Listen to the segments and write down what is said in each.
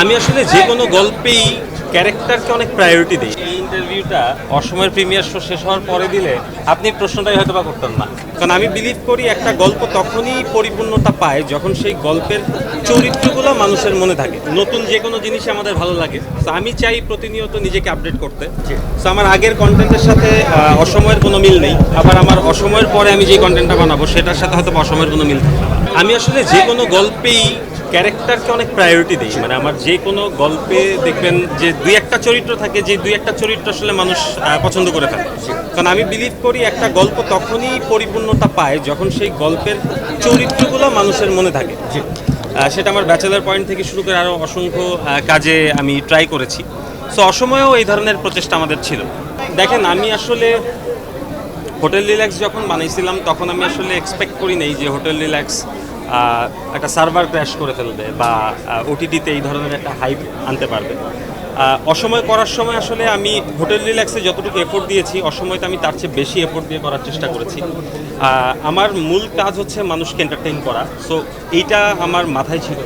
আমি আসলে যে কোনো গল্পেই ক্যারেক্টারকে অনেক প্রায়োরিটি দিই। এই ইন্টারভিউটা অসময়ের প্রিমিয়ার শো শেষ হওয়ার পরে দিলে আপনি প্রশ্নটাই হয়তো বা করতেন না। কারণ আমি বিলিভ করি একটা গল্প তখনই পরিপূর্ণতা পায় যখন সেই গল্পের চরিত্রগুলো মানুষের মনে থাকে। নতুন যে কোনো জিনিসই আমাদের ভালো লাগে। তো আমি চাই প্রতিনিয়ত নিজেকে আপডেট করতে। তো আমার আগের কন্টেন্টের সাথে অসময়ের কোনো মিল নেই। আবার আমার অসময়ের পরে আমি যে কন্টেন্টটা বানাবো, সেটার সাথে হয়তো অসময়ের কোনো মিল থাকবে না। আমি আসলে যে কোনো গল্পেই ক্যারেক্টারকে অনেক প্রায়োরিটি দিই। মানে আমার যে কোনো গল্পে দেখবেন যে দুই একটা চরিত্র থাকে যে দুই একটা চরিত্র আসলে মানুষ পছন্দ করে থাকে। কারণ আমি বিলিভ করি একটা গল্প তখনই পরিপূর্ণতা পায় যখন সেই গল্পের চরিত্রগুলো মানুষের মনে থাকে। সেটা আমার ব্যাচেলার পয়েন্ট থেকে শুরু করে আরও অসংখ্য কাজে আমি ট্রাই করেছি। সো অসময়েও এই ধরনের প্রচেষ্টা আমাদের ছিল। দেখেন আমি আসলে হোটেল রিল্যাক্স যখন বানাইছিলাম তখন আমি আসলে এক্সপেক্ট করি নাই যে হোটেল রিল্যাক্স একটা সার্ভার ক্র্যাশ করে ফেলবে বা ওটিটিতে এই ধরনের একটা হাইপ আনতে পারবে। অসময় করার সময় আসলে আমি হোটেল রিল্যাক্সে যতটুকু এফোর্ট দিয়েছি, অসময়তে আমি তার চেয়ে বেশি এফোর্ট দিয়ে করার চেষ্টা করেছি। আমার মূল কাজ হচ্ছে মানুষকে এন্টারটেইন করা। সো এইটা আমার মাথায় ছিল।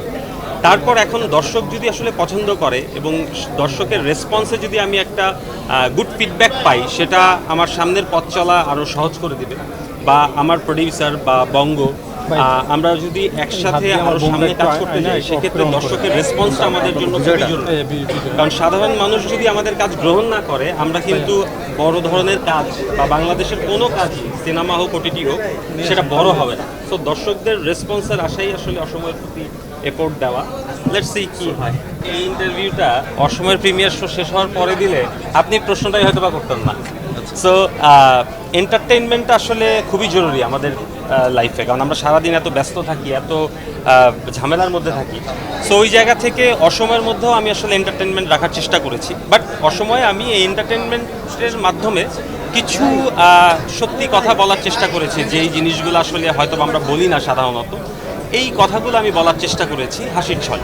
তারপর এখন দর্শক যদি আসলে পছন্দ করে এবং দর্শকের রেসপন্সে যদি আমি একটা গুড ফিডব্যাক পাই, সেটা আমার সামনের পথ চলা আরও সহজ করে দিবে। বা আমার প্রডিউসার বা বঙ্গ আমরা যদি একসাথে আরও সামনে কাজ করতে যাই সেক্ষেত্রে দর্শকের রেসপন্সটা আমাদের জন্য খুবই জরুরি। কারণ সাধারণ মানুষ যদি আমাদের কাজ গ্রহণ না করে আমরা কিন্তু বড় ধরনের কাজ বা বাংলাদেশের কোনো কাজ সিনেমা হোক ওটিটি হোক সেটা বড় হবে না। তো দর্শকদের রেসপন্সের আশাই আসলে অসময়ের প্রতি এফোর্ট দেওয়া। লেটস সি কি হয়। এই ইন্টারভিউটা অসময়ের প্রিমিয়ার শো শেষ হওয়ার পরে দিলে আপনি প্রশ্নটাই হয়তো বা করতেন না। সো এন্টারটেইনমেন্টটা আসলে খুবই জরুরি আমাদের লাইফে কারণ আমরা সারাদিন এত ব্যস্ত থাকি, এত ঝামেলার মধ্যে থাকি। সো ওই জায়গা থেকে অসময়ের মধ্যেও আমি আসলে এন্টারটেনমেন্ট রাখার চেষ্টা করেছি। বাট অসময়ে আমি এই এন্টারটেনমেন্টের মাধ্যমে কিছু সত্যি কথা বলার চেষ্টা করেছি, যে এই জিনিসগুলো আসলে হয়তো আমরা বলি না সাধারণত। এই কথাগুলো আমি বলার চেষ্টা করেছি হাসির ছল।